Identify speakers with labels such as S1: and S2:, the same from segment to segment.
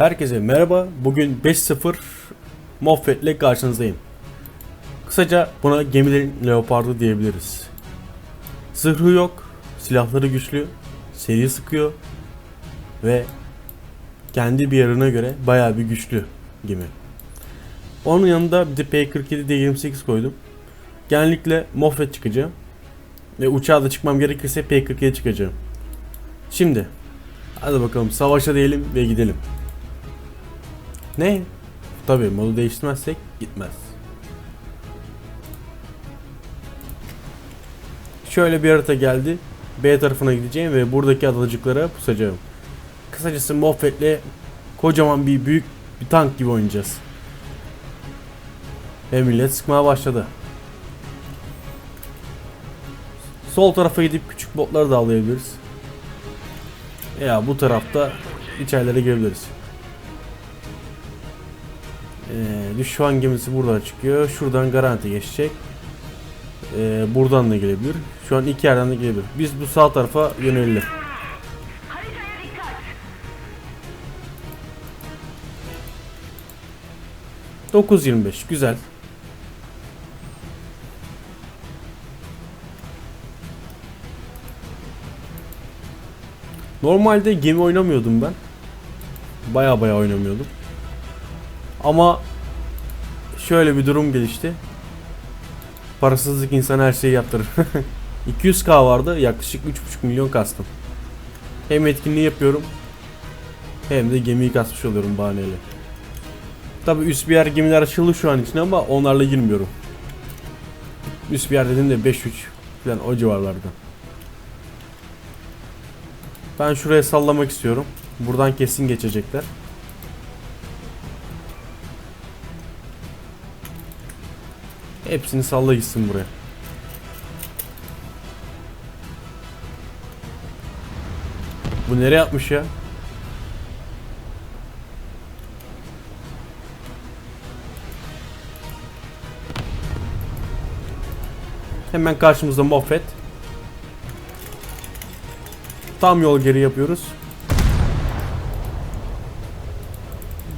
S1: Herkese merhaba. Bugün 5-0 Moffat ile karşınızdayım. Kısaca buna gemilerin leopardı diyebiliriz. Zırhı yok, silahları güçlü, seri sıkıyor ve kendi bir yarına göre bayağı bir güçlü gemi. Onun yanında bir de P47 D28 koydum. Genellikle Moffat çıkacağım. Ve uçağa da çıkmam gerekirse P47 çıkacağım. Şimdi hadi bakalım savaşa diyelim ve gidelim. Ne? Tabii modu değiştirmezsek gitmez. Şöyle bir harita geldi. B tarafına gideceğim ve buradaki adacıklara pusacağım. Kısacası Moffet'le kocaman bir büyük bir tank gibi oynayacağız. Ve millet sıkmaya başladı. Sol tarafa gidip küçük botları da avlayabiliriz. Ya bu tarafta içerilere girebiliriz. Düşman gemisi buradan çıkıyor. Şuradan garanti geçecek. Ee, buradan da gelebilir. Şu an iki yerden de gelebilir. Biz bu sağ tarafa yönelelim.
S2: Haritaya dikkat.
S1: 9.25 güzel. Normalde gemi oynamıyordum ben. Baya baya oynamıyordum. Ama şöyle bir durum gelişti. Parasızlık insan her şeyi yaptırır. 200k vardı yaklaşık 3.5 milyon kastım. Hem etkinliği yapıyorum hem de gemiyi kasmış oluyorum bahaneyle. Tabi üst bir yer gemiler açıldı şu an için ama onlarla girmiyorum. Üst bir yer dediğimde 5-3 falan o civarlarda. Ben şuraya sallamak istiyorum. Buradan kesin geçecekler. Hepsini salla gitsin buraya. Bu nereye atmış ya? Hemen karşımızda Moffat. Tam yol geri yapıyoruz.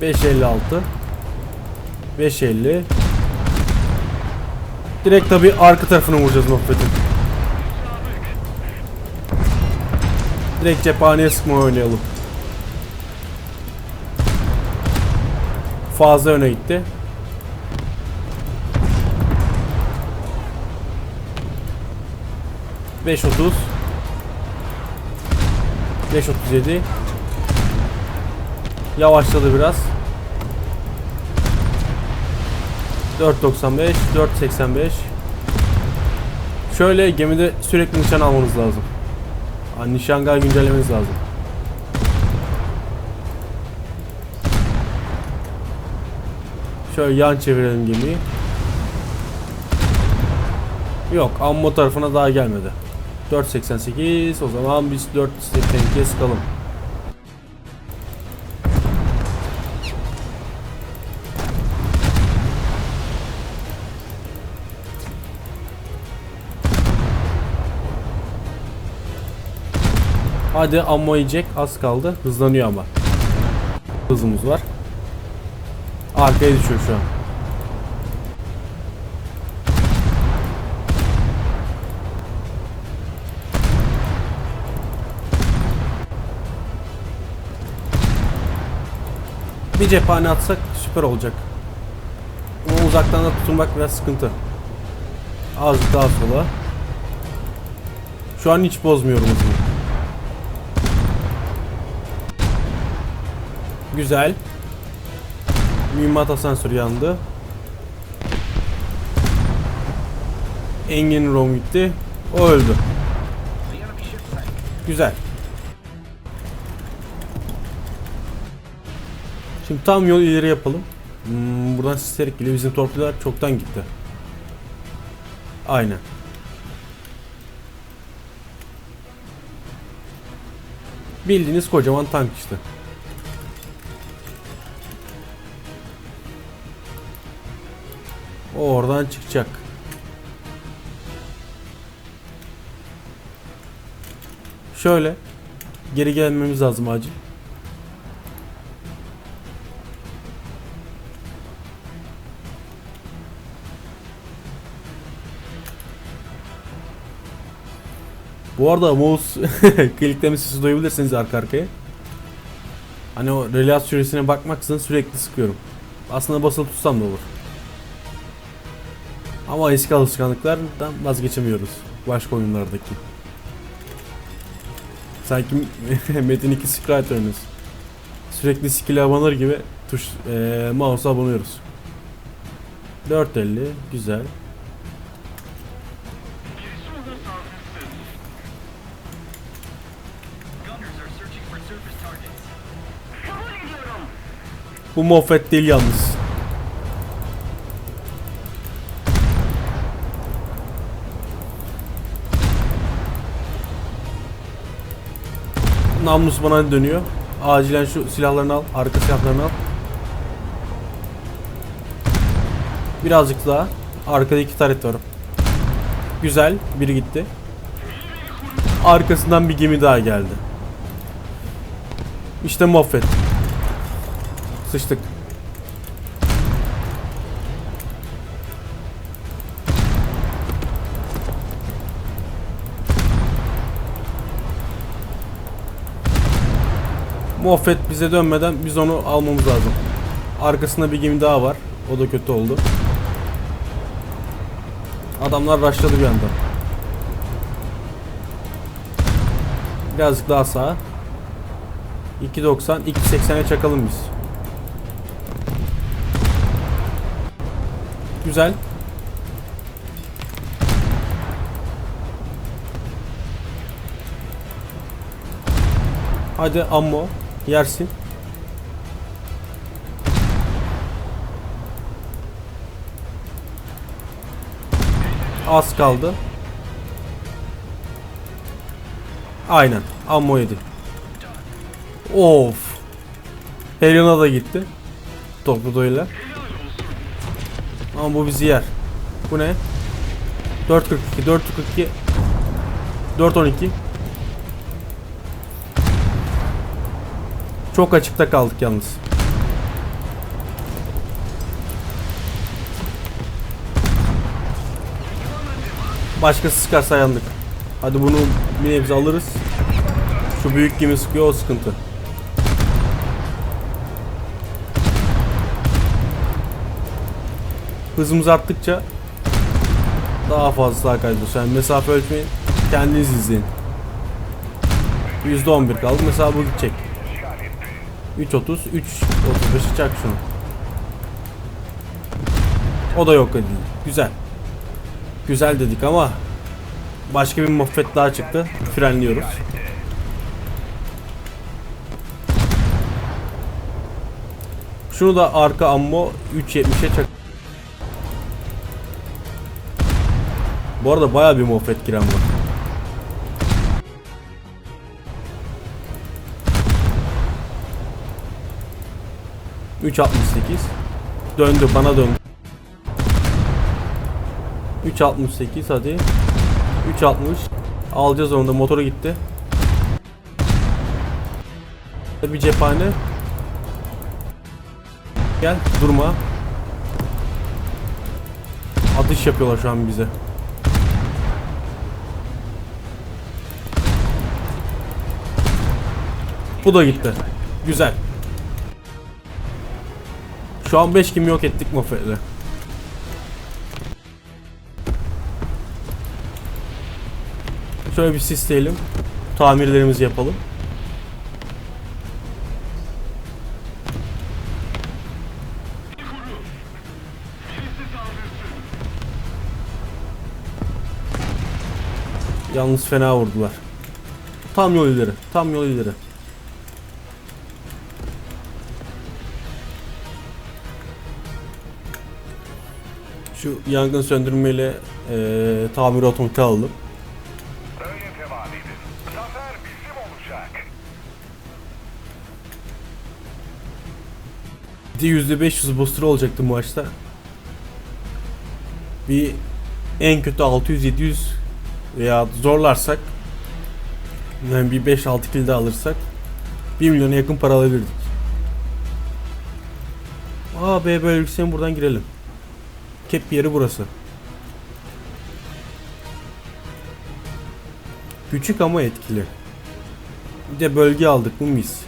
S1: 556 550 Direkt tabi arka tarafını vuracağız Moffat'ın. Direkt cephaneye sıkma oynayalım. Fazla öne gitti. Beş otuz. Beş otuz yedi. Yavaşladı biraz. 4.95, 4.85. Şöyle gemide sürekli nişan almanız lazım. Ha, nişangah güncellemeniz lazım. Şöyle yan çevirelim gemiyi. Yok, ammo tarafına daha gelmedi. 4.88 o zaman biz 4.82'ye sıkalım. Hadi ammo yiyecek az kaldı. Hızlanıyor ama. Hızımız var. Arkaya düşüyor şu an. Bir cephane atsak süper olacak. Ama uzaktan da tutunmak biraz sıkıntı. Azıcık daha sola. Şu an hiç bozmuyorum hızımı. Güzel. Mühimmat asansörü yandı. Engin Rom gitti. O öldü. Güzel. Şimdi tam yol ileri yapalım. Hmm, buradan sisterik geliyor. Bizim torpidolar çoktan gitti. Aynen. Bildiğiniz kocaman tank işte. O oradan çıkacak. Şöyle. Geri gelmemiz lazım acil. Bu arada mouse klikleme sesi duyabilirsiniz arka arkaya. Hani o relas süresine bakmaksızın sürekli sıkıyorum. Aslında basılı tutsam da olur. Ama eski alışkanlıklardan vazgeçemiyoruz. Başka oyunlardaki. Sanki Metin 2 Sprite oynuyoruz. Sürekli skill abanır gibi tuş eee mouse'a abanıyoruz. 450 güzel. Bu Moffat değil yalnız. Namlus bana dönüyor. Acilen şu silahlarını al. Arka silahlarını al. Birazcık daha. Arkada iki taret var. Güzel. Biri gitti. Arkasından bir gemi daha geldi. İşte Moffat. Sıçtık. Moffat bize dönmeden biz onu almamız lazım. Arkasında bir gemi daha var. O da kötü oldu. Adamlar rushladı bir anda. Birazcık daha sağa. 2.90 2.80'e çakalım biz. Güzel. Hadi ammo yersin. Az kaldı. Aynen. Ammo yedi. Of. Helena da gitti. Torpedoyla. Ama bu bizi yer. Bu ne? 442 442 412 Çok açıkta kaldık yalnız. Başkası sıkarsa yandık. Hadi bunu bir nebze alırız. Şu büyük gemi sıkıyor o sıkıntı. Hızımız arttıkça daha fazla kaydediyoruz. Yani mesafe ölçmeyi kendiniz izleyin. %11 kaldı. Mesela bu gidecek. 3.30 3.35'i çak şunu. O da yok edildi. Güzel. Güzel dedik ama başka bir muhabbet daha çıktı. Frenliyoruz. Şunu da arka ammo 3.70'e çak. Bu arada baya bir muhabbet giren var. Üç altmış sekiz. Döndü bana döndü. 3.68 hadi. 3.60. Alacağız onu da motoru gitti. Bir cephane. Gel durma. Atış yapıyorlar şu an bize. Bu da gitti. Güzel. Şu an 5 kimi yok ettik Moffet'le. Şöyle bir sisleyelim. Tamirlerimizi yapalım. Yalnız fena vurdular. Tam yol ileri. Tam yol ileri. Şu yangın söndürmeyle eee tamir otomatiği alalım.
S3: Öyle devam edin. Zafer bizim olacak.
S1: Bir de %500 booster olacaktı maçta. Bir en kötü 600-700 veya zorlarsak yani bir 5-6 kill alırsak 1 milyona yakın para alabilirdik. Aa B bölgesine buradan girelim. Cap yeri burası. Küçük ama etkili. Bir de bölge aldık mı mis.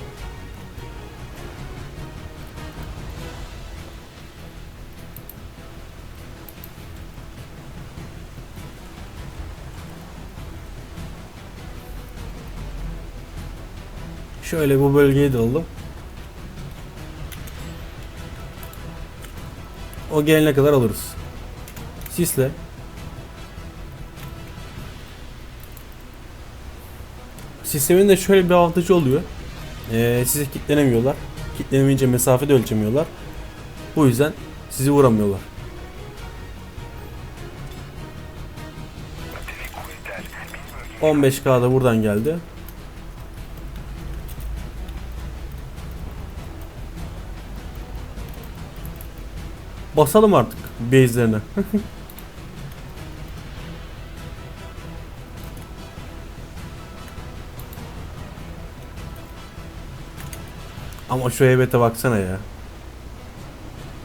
S1: Şöyle bu bölgeyi de alalım. O gelene kadar alırız. Sisle. Sistemin de şöyle bir avantajı oluyor. Ee, size kilitlenemiyorlar. Kilitlenemeyince mesafe de ölçemiyorlar. Bu yüzden sizi vuramıyorlar. ...15k da buradan geldi. Basalım artık base'lerine. Ama şu heybete baksana ya.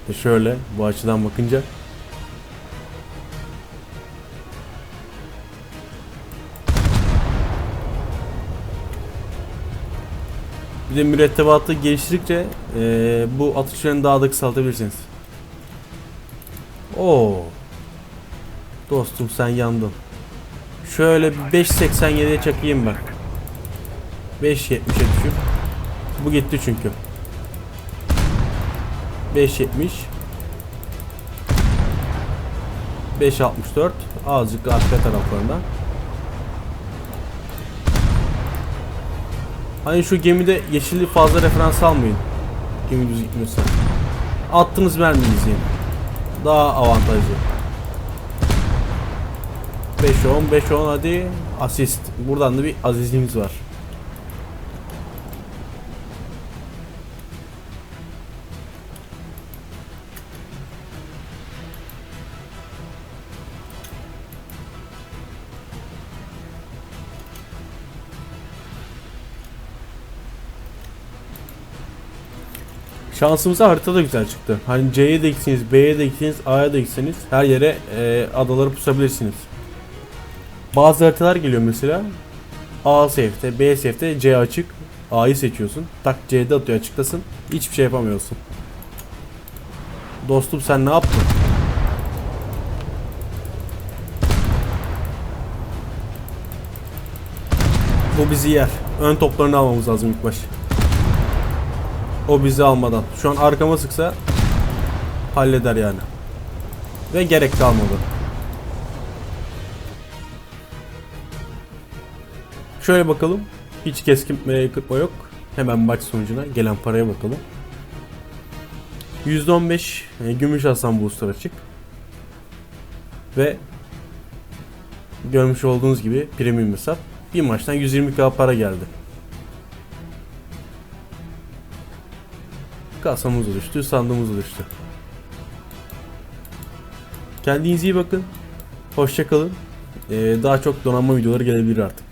S1: E şöyle bu açıdan bakınca. Bir de mürettebatı geliştirdikçe e, bu atışlarını daha da kısaltabilirsiniz. Oo. Dostum sen yandın. Şöyle bir 5.87'ye çakayım ben. 5.70'e düşüp. Bu gitti çünkü. 5.70 5.64 azıcık arka taraflarında. Hani şu gemide yeşilli fazla referans almayın. Gemi düz gitmiyorsa. Attığınız mermiyi izleyin. Daha avantajlı. 5-10 5-10 hadi asist. Buradan da bir azizliğimiz var. Şansımıza harita da güzel çıktı. Hani C'ye de gitseniz, B'ye de gitseniz, A'ya da gitseniz her yere e, adaları pusabilirsiniz. Bazı haritalar geliyor mesela. A safe'te, B safe'te, C açık. A'yı seçiyorsun. Tak C'de atıyor açıklasın. Hiçbir şey yapamıyorsun. Dostum sen ne yaptın? Bu bizi yer. Ön toplarını almamız lazım ilk baş. O bizi almadan. Şu an arkama sıksa halleder yani. Ve gerek kalmadı. Şöyle bakalım. Hiç keskin kırpma yok. Hemen maç sonucuna gelen paraya bakalım. %15 e, gümüş Hasan booster açık. Ve görmüş olduğunuz gibi premium hesap. Bir maçtan 120k para geldi. Kasamız oluştu, sandığımız oluştu. Kendinize iyi bakın. Hoşçakalın. Ee, daha çok donanma videoları gelebilir artık.